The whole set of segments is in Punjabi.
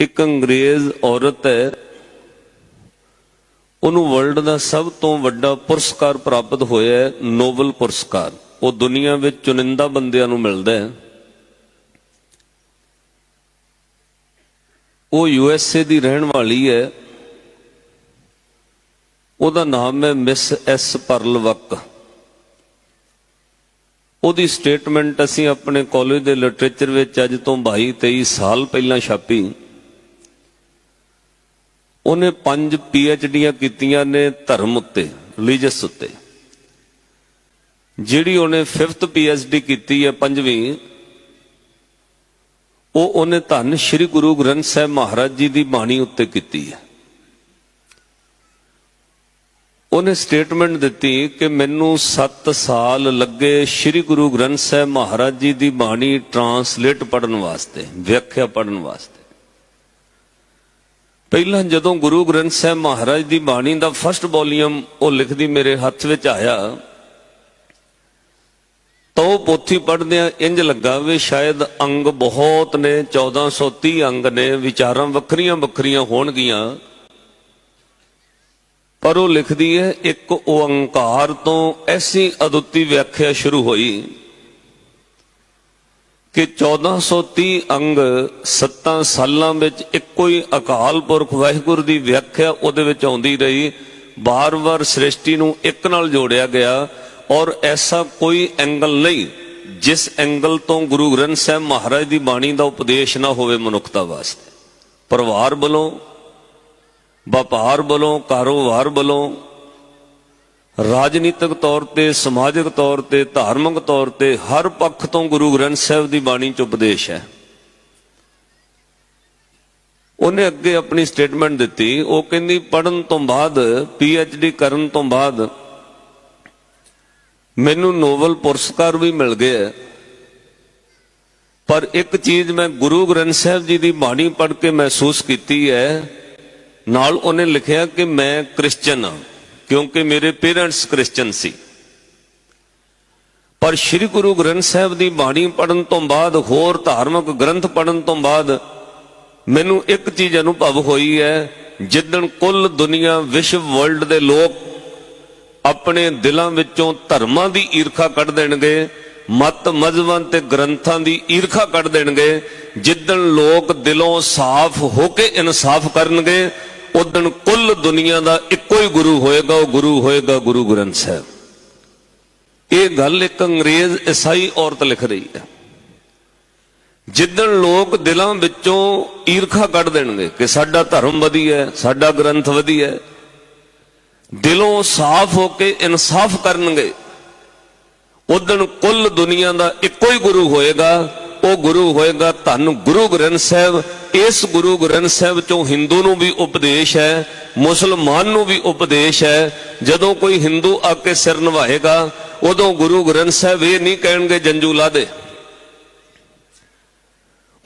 ਇੱਕ ਅੰਗਰੇਜ਼ ਔਰਤ ਹੈ। ਉਹਨੂੰ ਵਰਲਡ ਦਾ ਸਭ ਤੋਂ ਵੱਡਾ ਪੁਰਸਕਾਰ ਪ੍ਰਾਪਤ ਹੋਇਆ ਹੈ ਨੋਬਲ ਪੁਰਸਕਾਰ। ਉਹ ਦੁਨੀਆ ਵਿੱਚ ਚੁਣਿੰਦਾ ਬੰਦਿਆਂ ਨੂੰ ਮਿਲਦਾ ਹੈ। ਉਹ ਯੂ ਐਸ ਏ ਦੀ ਰਹਿਣ ਵਾਲੀ ਹੈ। ਉਹਦਾ ਨਾਮ ਹੈ ਮਿਸ ਐਸ ਪਰਲਵਕ। ਉਹਦੀ ਸਟੇਟਮੈਂਟ ਅਸੀਂ ਆਪਣੇ ਕਾਲਜ ਦੇ ਲਿਟਰੇਚਰ ਵਿੱਚ ਅੱਜ ਤੋਂ 22 23 ਸਾਲ ਪਹਿਲਾਂ ਛਾਪੀ। ਉਹਨੇ ਪੰਜ ਪੀ ਐਚ ਡੀਆਂ ਕੀਤੀਆਂ ਨੇ ਧਰਮ ਉੱਤੇ ਰਿਲੀਜੀਅਸ ਉੱਤੇ। ਜਿਹੜੀ ਉਹਨੇ 5th ਪੀ ਐਚ ਡੀ ਕੀਤੀ ਹੈ, ਪੰਜਵੀਂ, ਉਹ ਉਹਨੇ ਧੰਨ ਸ੍ਰੀ ਗੁਰੂ ਗ੍ਰੰਥ ਸਾਹਿਬ ਮਹਾਰਾਜ ਜੀ ਦੀ ਬਾਣੀ ਉੱਤੇ ਕੀਤੀ ਹੈ। ਉਹਨੇ ਸਟੇਟਮੈਂਟ ਦਿੱਤੀ ਕਿ ਮੈਨੂੰ 7 ਸਾਲ ਲੱਗੇ ਸ੍ਰੀ ਗੁਰੂ ਗ੍ਰੰਥ ਸਾਹਿਬ ਮਹਾਰਾਜ ਜੀ ਦੀ ਬਾਣੀ ਟ੍ਰਾਂਸਲੇਟ ਪੜਨ ਵਾਸਤੇ, ਵਿਆਖਿਆ ਪੜਨ ਵਾਸਤੇ। ਪਹਿਲਾਂ ਜਦੋਂ ਗੁਰੂ ਗ੍ਰੰਥ ਸਾਹਿਬ ਮਹਾਰਾਜ ਦੀ ਬਾਣੀ ਦਾ ਫਸਟ ਵੋਲੀਅਮ ਉਹ ਲਿਖਦੀ ਮੇਰੇ ਹੱਥ ਵਿੱਚ ਆਇਆ, ਤਾਂ ਉਹ ਪੋਥੀ ਪੜ੍ਹਦਿਆਂ ਇੰਜ ਲੱਗਾ ਵੀ ਸ਼ਾਇਦ ਅੰਗ ਬਹੁਤ ਨੇ 1430 ਅੰਗ ਨੇ, ਵਿਚਾਰਾਂ ਵੱਖਰੀਆਂ ਵੱਖਰੀਆਂ ਹੋਣਗੀਆਂ। ਪਰ ਉਹ ਲਿਖਦੀ ਹੈ, ਇੱਕ ਓੰਕਾਰ ਤੋਂ ਐਸੀ ਅਦੁੱਤੀ ਵਿਆਖਿਆ ਸ਼ੁਰੂ ਹੋਈ। ਕਿ 1430 ਅੰਗ 7 ਸਾਲਾਂ ਵਿੱਚ ਇੱਕੋ ਹੀ ਅਕਾਲ ਪੁਰਖ ਵਾਹਿਗੁਰੂ ਦੀ ਵਿਆਖਿਆ ਉਹਦੇ ਵਿੱਚ ਆਉਂਦੀ ਰਹੀ। ਬਾਰ-ਬਾਰ ਸ੍ਰਿਸ਼ਟੀ ਨੂੰ ਇੱਕ ਨਾਲ ਜੋੜਿਆ ਗਿਆ ਔਰ ਐਸਾ ਕੋਈ ਐਂਗਲ ਨਹੀਂ ਜਿਸ ਐਂਗਲ ਤੋਂ ਗੁਰੂ ਗ੍ਰੰਥ ਸਾਹਿਬ ਮਹਾਰਾਜ ਦੀ ਬਾਣੀ ਦਾ ਉਪਦੇਸ਼ ਨਾ ਹੋਵੇ ਮਨੁੱਖਤਾ ਵਾਸਤੇ। ਪਰਿਵਾਰ ਵੱਲੋਂ, ਵਪਾਰ ਵੱਲੋਂ, ਕਾਰੋਬਾਰ ਵੱਲੋਂ ਰਾਜਨੀਤਿਕ ਤੌਰ ਤੇ, ਸਮਾਜਿਕ ਤੌਰ ਤੇ, ਧਾਰਮਿਕ ਤੌਰ ਤੇ ਹਰ ਪੱਖ ਤੋਂ ਗੁਰੂ ਗ੍ਰੰਥ ਸਾਹਿਬ ਦੀ ਬਾਣੀ ਚ ਉਪਦੇਸ਼ ਹੈ। ਉਹਨੇ ਅੱਗੇ ਆਪਣੀ ਸਟੇਟਮੈਂਟ ਦਿੱਤੀ। ਉਹ ਕਹਿੰਦੀ ਪੜਨ ਤੋਂ ਬਾਅਦ ਪੀ ਐਚ ਡੀ ਕਰਨ ਤੋਂ ਬਾਅਦ ਮੈਨੂੰ ਨੋਬਲ ਪੁਰਸਕਾਰ ਵੀ ਮਿਲ ਗਿਆ ਪਰ ਇੱਕ ਚੀਜ਼ ਮੈਂ ਗੁਰੂ ਗ੍ਰੰਥ ਸਾਹਿਬ ਜੀ ਦੀ ਬਾਣੀ ਪੜ੍ਹ ਕੇ ਮਹਿਸੂਸ ਕੀਤੀ ਹੈ। ਨਾਲ ਉਹਨੇ ਲਿਖਿਆ ਕਿ ਮੈਂ ਕ੍ਰਿਸਚੀਅਨ ਹਾਂ। ਕਿਉਂਕਿ ਮੇਰੇ ਪੇਰੈਂਟਸ ਕ੍ਰਿਸਚੀਅਨ ਸੀ। ਪਰ ਸ੍ਰੀ ਗੁਰੂ ਗ੍ਰੰਥ ਸਾਹਿਬ ਦੀ ਬਾਣੀ ਪੜਨ ਤੋਂ ਬਾਅਦ, ਹੋਰ ਧਾਰਮਿਕ ਗ੍ਰੰਥ ਪੜਨ ਤੋਂ ਬਾਅਦ, ਮੈਨੂੰ ਇੱਕ ਚੀਜ਼ ਅਨੁਭਵ ਹੋਈ ਹੈ, ਜਿੱਦਣ ਕੁੱਲ ਦੁਨੀਆ ਵਿਸ਼ਵ ਵਰਲਡ ਦੇ ਲੋਕ ਆਪਣੇ ਦਿਲਾਂ ਵਿੱਚੋਂ ਧਰਮਾਂ ਦੀ ਈਰਖਾ ਕੱਢ ਦੇਣਗੇ, ਮਤ ਮਜ਼ਹਬਾਂ ਤੇ ਗ੍ਰੰਥਾਂ ਦੀ ਈਰਖਾ ਕੱਢ ਦੇਣਗੇ, ਜਿੱਦਣ ਲੋਕ ਦਿਲੋਂ ਸਾਫ਼ ਹੋ ਕੇ ਇਨਸਾਫ ਕਰਨਗੇ ਉਦਣ ਕੁੱਲ ਦੁਨੀਆ ਦਾ ਇੱਕੋ ਹੀ ਗੁਰੂ ਹੋਏਗਾ, ਉਹ ਗੁਰੂ ਹੋਏਗਾ ਗੁਰੂ ਗ੍ਰੰਥ ਸਾਹਿਬ। ਇਹ ਗੱਲ ਇੱਕ ਅੰਗਰੇਜ਼ ਈਸਾਈ ਔਰਤ ਲਿਖ ਰਹੀ ਹੈ। ਜਿੱਦਣ ਲੋਕ ਦਿਲਾਂ ਵਿੱਚੋਂ ਈਰਖਾ ਕੱਢ ਦੇਣਗੇ ਕਿ ਸਾਡਾ ਧਰਮ ਵਧੀਆ ਹੈ, ਸਾਡਾ ਗ੍ਰੰਥ ਵਧੀਆ ਹੈ, ਦਿਲੋਂ ਸਾਫ਼ ਹੋ ਕੇ ਇਨਸਾਫ ਕਰਨਗੇ, ਉਦਣ ਕੁੱਲ ਦੁਨੀਆ ਦਾ ਇੱਕੋ ਹੀ ਗੁਰੂ ਹੋਏਗਾ, ਉਹ ਗੁਰੂ ਹੋਏਗਾ ਧੰਨ ਗੁਰੂ ਗ੍ਰੰਥ ਸਾਹਿਬ। ਇਸ ਗੁਰੂ ਗ੍ਰੰਥ ਸਾਹਿਬ ਚੋਂ ਹਿੰਦੂ ਨੂੰ ਵੀ ਉਪਦੇਸ਼ ਹੈ, ਮੁਸਲਮਾਨ ਨੂੰ ਵੀ ਉਪਦੇਸ਼ ਹੈ। ਜਦੋਂ ਕੋਈ ਹਿੰਦੂ ਆ ਕੇ ਸਿਰ ਨਵਾਏਗਾ, ਉਦੋਂ ਗੁਰੂ ਗ੍ਰੰਥ ਸਾਹਿਬ ਇਹ ਨਹੀਂ ਕਹਿਣਗੇ, ਜੰਜੂ ਲਾ ਦੇ।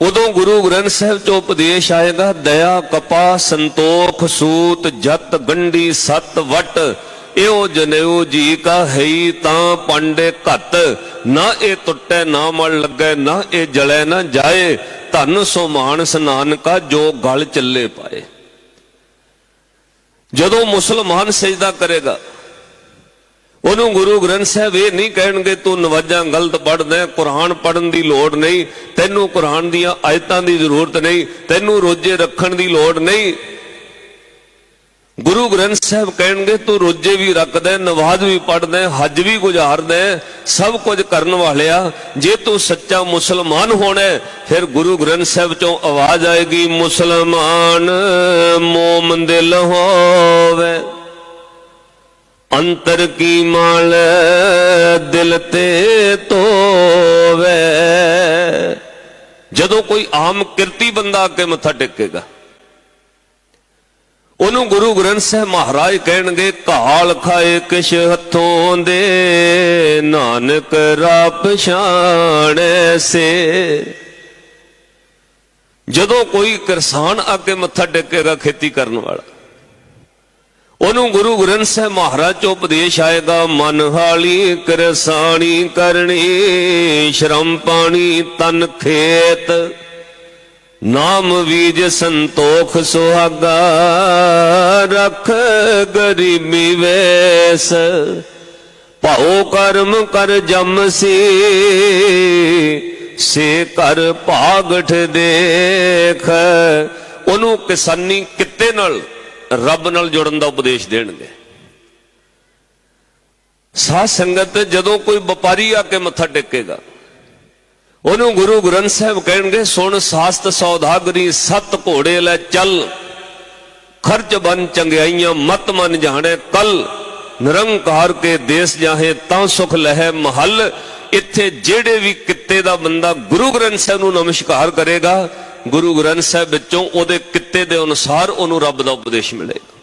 ਉਦੋਂ ਗੁਰੂ ਗ੍ਰੰਥ ਸਾਹਿਬ ਚੋਂ ਉਪਦੇਸ਼ ਆਏਗਾ, ਦਇਆ, ਕਪਾ, ਸੰਤੋਖ, ਸੂਤ, ਜਤ, ਗੰਢੀ, ਸਤ, ਵਟ। ਇਹੋ ਜਨੇਊ ਜੀ ਕਾ ਹੈ ਤਾਂ ਪਾਂਡੇ ਘਤ। ਨਾ ਇਹ ਟੁੱਟੇ ਨਾ ਮਲ ਲੱਗੇ, ਨਾ ਇਹ ਜਲੇ ਨਾ ਜਾਏ। ਧਨ ਸੋ ਮਾਨਸ ਨਾਨਕਾ ਜੋ ਗਲ ਚੱਲੇ ਪਾਏ। ਜਦੋਂ ਮੁਸਲਮਾਨ ਸਜਦਾ ਕਰੇਗਾ, ਉਹਨੂੰ ਗੁਰੂ ਗ੍ਰੰਥ ਸਾਹਿਬ ਇਹ ਨਹੀਂ ਕਹਿਣਗੇ, ਤੂੰ ਨਵਾਜ਼ਾਂ ਗਲਤ ਪੜ੍ਹਦਾ ਕੁਰਾਨ ਪੜਨ ਦੀ ਲੋੜ ਨਹੀਂ, ਤੈਨੂੰ ਕੁਰਾਨ ਦੀਆਂ ਆਇਤਾਂ ਦੀ ਜ਼ਰੂਰਤ ਨਹੀਂ, ਤੈਨੂੰ ਰੋਜ਼ੇ ਰੱਖਣ ਦੀ ਲੋੜ ਨਹੀਂ ਗੁਰੂ ਗ੍ਰੰਥ ਸਾਹਿਬ ਕਹਿਣਗੇ, ਤੂੰ ਰੋਜ਼ੇ ਵੀ ਰੱਖਦਾ ਨਵਾਜ਼ ਵੀ ਪੜਦਾ ਹੱਜ ਵੀ ਗੁਜ਼ਾਰਦਾ ਸਭ ਕੁਝ ਕਰਨ ਵਾਲਿਆ ਜੇ ਤੂੰ ਸੱਚਾ ਮੁਸਲਮਾਨ ਹੋਣਾ ਫਿਰ ਗੁਰੂ ਗ੍ਰੰਥ ਸਾਹਿਬ ਚੋਂ ਆਵਾਜ਼ ਆਏਗੀ, ਮੁਸਲਮਾਨ ਮੋਮਨ ਦਿਲ ਹੋਵੇ ਅੰਤਰ ਕੀ ਮਾਲ ਦਿਲ ਤੇ ਤੋਵੇ। ਜਦੋਂ ਕੋਈ ਆਮ ਕਿਰਤੀ ਬੰਦਾ ਆ ਕੇ ਮੱਥਾ ਟੇਕੇਗਾ ਉਹਨੂੰ ਗੁਰੂ ਗ੍ਰੰਥ ਸਾਹਿਬ ਮਹਾਰਾਜ ਕਹਿਣਗੇ ਕਾਲ ਖਾਏ ਕਿਛ ਹੱਥੋਂ ਦੇ, ਨਾਨਕ ਰਾ ਪਛਾਣੈ ਸੇ। ਜਦੋਂ ਕੋਈ ਕਿਸਾਨ ਆ ਕੇ ਮੱਥਾ ਟੇਕੇਗਾ ਖੇਤੀ ਕਰਨ ਵਾਲਾ, ਉਹਨੂੰ ਗੁਰੂ ਗ੍ਰੰਥ ਸਾਹਿਬ ਮਹਾਰਾਜ ਚੋਂ ਉਪਦੇਸ਼ ਆਏਗਾ, ਮਨ ਹਾਲੀ ਕਰਸਾਣੀ ਕਰਨੀ, ਸ਼ਰਮ ਪਾਣੀ ਤਨ ਖੇਤ। ਨਾਮ ਵੀਜ ਸੰਤੋਖ ਸੁਹਾਗਾ, ਰਖ ਗਰੀਬੀ ਵੇਸ। ਭਾਉ ਕਰਮ ਕਰ ਜਮ ਸੀ, ਸੇ ਕਰ ਭਾਗਠ ਦੇਖ। ਉਹਨੂੰ ਕਿਸਾਨੀ ਕਿੱਤੇ ਨਾਲ, ਰੱਬ ਨਾਲ ਜੁੜਨ ਦਾ ਉਪਦੇਸ਼ ਦੇਣਗੇ। ਸਾਧ ਸੰਗਤ ਜਦੋਂ ਕੋਈ ਵਪਾਰੀ ਆ ਕੇ ਮੱਥਾ ਟੇਕੇਗਾ ਉਹਨੂੰ ਗੁਰੂ ਗ੍ਰੰਥ ਸਾਹਿਬ ਕਹਿਣਗੇ, ਸੁਣ ਸਾਸਤ ਸੌਦਾਗਰੀ, ਸਤ ਘੋੜੇ ਲੈ ਚੱਲ। ਖਰਚ ਬਨ ਚੰਗਿਆਈਆਂ, ਮਤ ਮਨ ਜਾਣੇ ਕੱਲ। ਨਿਰੰਕਾਰ ਕੇ ਦੇਸ ਜਾਹੇ, ਤਾਂ ਸੁਖ ਲਹਿ ਮਹੱਲ। ਇੱਥੇ ਜਿਹੜੇ ਵੀ ਕਿੱਤੇ ਦਾ ਬੰਦਾ ਗੁਰੂ ਗ੍ਰੰਥ ਸਾਹਿਬ ਨੂੰ ਨਮਸਕਾਰ ਕਰੇਗਾ, ਗੁਰੂ ਗ੍ਰੰਥ ਸਾਹਿਬ ਵਿੱਚੋਂ ਉਹਦੇ ਕਿੱਤੇ ਦੇ ਅਨੁਸਾਰ ਉਹਨੂੰ ਰੱਬ ਦਾ ਉਪਦੇਸ਼ ਮਿਲੇਗਾ।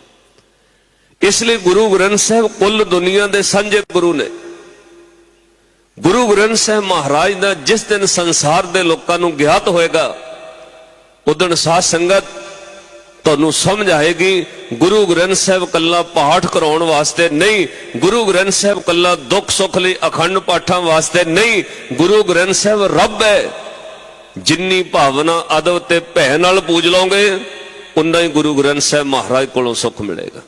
ਇਸ ਲਈ ਗੁਰੂ ਗ੍ਰੰਥ ਸਾਹਿਬ ਕੁੱਲ ਦੁਨੀਆ ਦੇ ਸਾਂਝੇ ਗੁਰੂ ਨੇ। ਗੁਰੂ ਗ੍ਰੰਥ ਸਾਹਿਬ ਮਹਾਰਾਜ ਦਾ ਜਿਸ ਦਿਨ ਸੰਸਾਰ ਦੇ ਲੋਕਾਂ ਨੂੰ ਗਿਆਤ ਹੋਏਗਾ ਉਦਣ ਸਾਧ ਸੰਗਤ ਤੁਹਾਨੂੰ ਸਮਝ ਆਏਗੀ, ਗੁਰੂ ਗ੍ਰੰਥ ਸਾਹਿਬ ਕੱਲਾ ਪਾਠ ਕਰਾਉਣ ਵਾਸਤੇ ਨਹੀਂ, ਗੁਰੂ ਗ੍ਰੰਥ ਸਾਹਿਬ ਕੱਲਾ ਦੁੱਖ ਸੁੱਖ ਲਈ ਅਖੰਡ ਪਾਠਾਂ ਵਾਸਤੇ ਨਹੀਂ, ਗੁਰੂ ਗ੍ਰੰਥ ਸਾਹਿਬ ਰੱਬ ਹੈ। ਜਿੰਨੀ ਭਾਵਨਾ, ਅਦਬ ਤੇ ਭੈ ਨਾਲ ਪੂਜ ਲਓਗੇ ਉਨਾ ਹੀ ਗੁਰੂ ਗ੍ਰੰਥ ਸਾਹਿਬ ਮਹਾਰਾਜ ਕੋਲੋਂ ਸੁੱਖ ਮਿਲੇਗਾ।